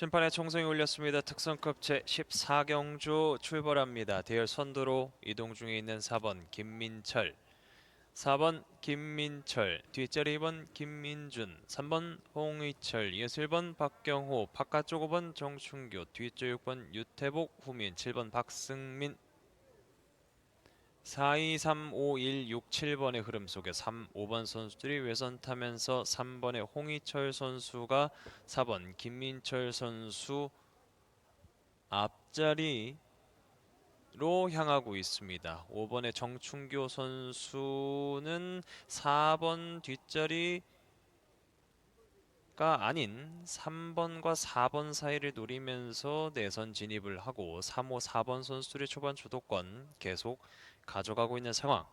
심판의 총성이 울렸습니다. 특성급 제 14경주 출발합니다. 대열 선두로 이동 중에 있는 4번 김민철 4번 김민철 뒷자리 2번 김민준 3번 홍의철 이어서 1번 박경호 바깥쪽 5번 정충교 뒤쪽 6번 유태복 후민 7번 박승민 4, 2, 3, 5, 1, 6, 7번의 흐름 속에 3, 5번 선수들이 외선 타면서 3번의 홍희철 선수가 4번 김민철 선수 앞자리로 향하고 있습니다. 5번의 정충교 선수는 4번 뒷자리 가 아닌 3번과 4번 사이를 노리면서 내선 진입을 하고 3, 5, 4번 선수들의 초반 주도권 계속 가져가고 있는 상황.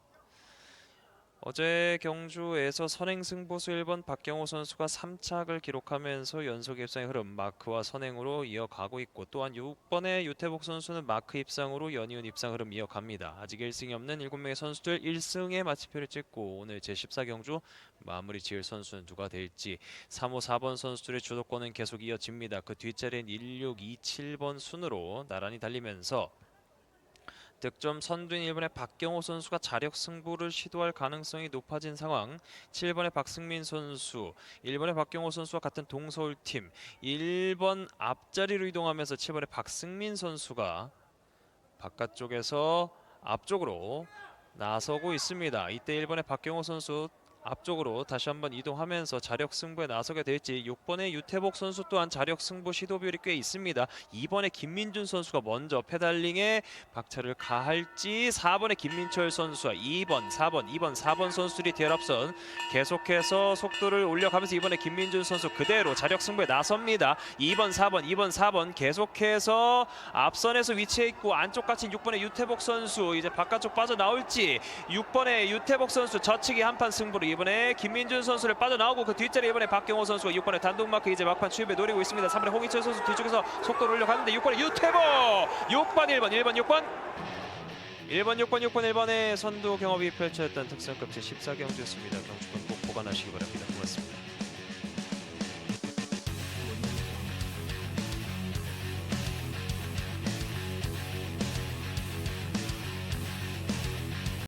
어제 경주에서 선행 승부수 1번 박경호 선수가 3착을 기록하면서 연속 입상의 흐름 마크와 선행으로 이어가고 있고 또한 6번의 유태복 선수는 마크 입상으로 연이은 입상 흐름 이어갑니다. 아직 1승이 없는 7명의 선수들 1승의 마치표를 찍고 오늘 제14경주 마무리 지을 선수는 누가 될지 3호 4번 선수들의 주도권은 계속 이어집니다. 그 뒷자리엔 1627번 순으로 나란히 달리면서 득점 선두인 1번의 박경호 선수가 자력 승부를 시도할 가능성이 높아진 상황 7번의 박승민 선수 1번의 박경호 선수와 같은 동서울팀 1번 앞자리로 이동하면서 7번의 박승민 선수가 바깥쪽에서 앞쪽으로 나서고 있습니다. 이때 1번의 박경호 선수 앞쪽으로 다시 한번 이동하면서 자력 승부에 나서게 될지 6번의 유태복 선수 또한 자력 승부 시도 비율이 꽤 있습니다. 2번의 김민준 선수가 먼저 페달링에 박차를 가할지 4번의 김민철 선수와 2번, 4번, 2번, 4번 선수들이 대열 앞선 계속해서 속도를 올려가면서 이번에 김민준 선수 그대로 자력 승부에 나섭니다. 2번, 4번, 2번, 4번 계속해서 앞선에서 위치해 있고 안쪽 갇힌 6번의 유태복 선수 이제 바깥쪽 빠져나올지 6번의 유태복 선수 저치기 한판 승부로 이번에 김민준 선수를 빠져나오고 그 뒷자리 이번에 박경호 선수가 6번의 단독 마크 이제 막판 추입에 노리고 있습니다. 3번의 홍희철 선수 뒤쪽에서 속도를 올려가는데 6번의 유태복 6번 1번 1번 6번 1번 6번 6번 1번의 선두 경험이 펼쳐졌던 특성급 제14경주였습니다. 경주권 꼭 보관하시기 바랍니다. 고맙습니다.